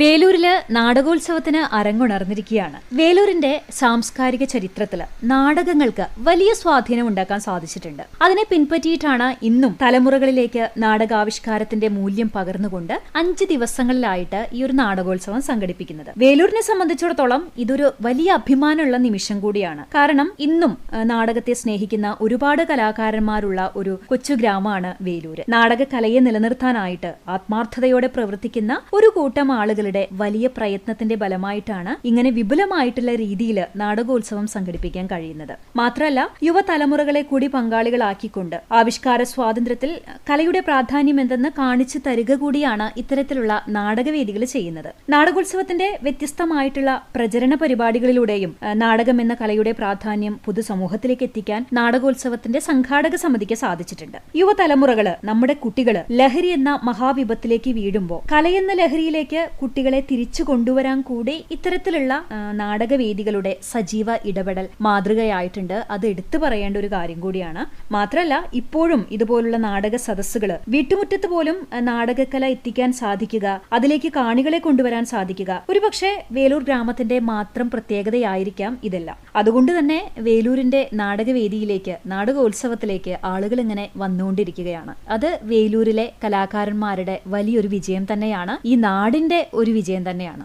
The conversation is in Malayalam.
വേലൂരിൽ നാടകോത്സവത്തിന് അരങ്ങുണർന്നിരിക്കുകയാണ്. വേലൂരിന്റെ സാംസ്കാരിക ചരിത്രത്തിൽ നാടകങ്ങൾക്ക് വലിയ സ്വാധീനം ഉണ്ടാക്കാൻ സാധിച്ചിട്ടുണ്ട്. അതിനെ പിൻപറ്റിയിട്ടാണ് ഇന്നും തലമുറകളിലേക്ക് നാടകാവിഷ്കാരത്തിന്റെ മൂല്യം പകർന്നുകൊണ്ട് അഞ്ച് ദിവസങ്ങളിലായിട്ട് ഈ ഒരു നാടകോത്സവം സംഘടിപ്പിക്കുന്നത്. വേലൂരിനെ സംബന്ധിച്ചിടത്തോളം ഇതൊരു വലിയ അഭിമാനമുള്ള നിമിഷം കൂടിയാണ്. കാരണം ഇന്നും നാടകത്തെ സ്നേഹിക്കുന്ന ഒരുപാട് കലാകാരന്മാരുള്ള ഒരു കൊച്ചു ഗ്രാമമാണ് വേലൂര്. നാടകകലയെ നിലനിർത്താനായിട്ട് ആത്മാർത്ഥതയോടെ പ്രവർത്തിക്കുന്ന ഒരു കൂട്ടം ആളുകളുടെ വലിയ പ്രയത്നത്തിന്റെ ഫലമായിട്ടാണ് ഇങ്ങനെ വിപുലമായിട്ടുള്ള രീതിയിൽ നാടകോത്സവം സംഘടിപ്പിക്കാൻ കഴിയുന്നത്. മാത്രമല്ല യുവതലമുറകളെ കൂടി പങ്കാളികളാക്കിക്കൊണ്ട് ആവിഷ്കാര സ്വാതന്ത്ര്യത്തിൽ കലയുടെ പ്രാധാന്യം എന്തെന്ന് കാണിച്ചു തരിക കൂടിയാണ് ഇത്തരത്തിലുള്ള നാടകവേദികൾ ചെയ്യുന്നത്. നാടകോത്സവത്തിന്റെ വ്യത്യസ്തമായിട്ടുള്ള പ്രചരണ പരിപാടികളിലൂടെയും നാടകം എന്ന കലയുടെ പ്രാധാന്യം പൊതുസമൂഹത്തിലേക്ക് എത്തിക്കാൻ നാടകോത്സവത്തിന്റെ സംഘാടക സമിതിക്ക് സാധിച്ചിട്ടുണ്ട്. യുവതലമുറകൾ നമ്മുടെ കുട്ടികൾ ലഹരി എന്ന മഹാവിപത്തിലേക്ക് വീഴുമ്പോൾ കലയെന്ന ലഹരിയിലേക്ക് കുട്ടികളെ തിരിച്ചു കൊണ്ടുവരാൻ കൂടി ഇത്തരത്തിലുള്ള നാടകവേദികളുടെ സജീവ ഇടപെടൽ മാതൃകയായിട്ടുണ്ട്. അത് എടുത്തു പറയേണ്ട ഒരു കാര്യം കൂടിയാണ്. മാത്രമല്ല ഇപ്പോഴും ഇതുപോലുള്ള നാടക സദസ്സുകൾ വീട്ടുമുറ്റത്ത് പോലും നാടകകല എത്തിക്കാൻ സാധിക്കുക അതിലേക്ക് കാണികളെ കൊണ്ടുവരാൻ സാധിക്കുക ഒരുപക്ഷെ വേലൂർ ഗ്രാമത്തിന്റെ മാത്രം പ്രത്യേകതയായിരിക്കാം ഇതെല്ലാം. അതുകൊണ്ട് തന്നെ വേലൂരിന്റെ നാടകവേദിയിലേക്ക് നാടകോത്സവത്തിലേക്ക് ആളുകൾ ഇങ്ങനെ വന്നുകൊണ്ടിരിക്കുകയാണ്. അത് വേലൂരിലെ കലാകാരന്മാരുടെ വലിയൊരു വിജയം തന്നെയാണ്. ഈ നാടിന്റെ ഒരു വിജയം തന്നെയാണ്.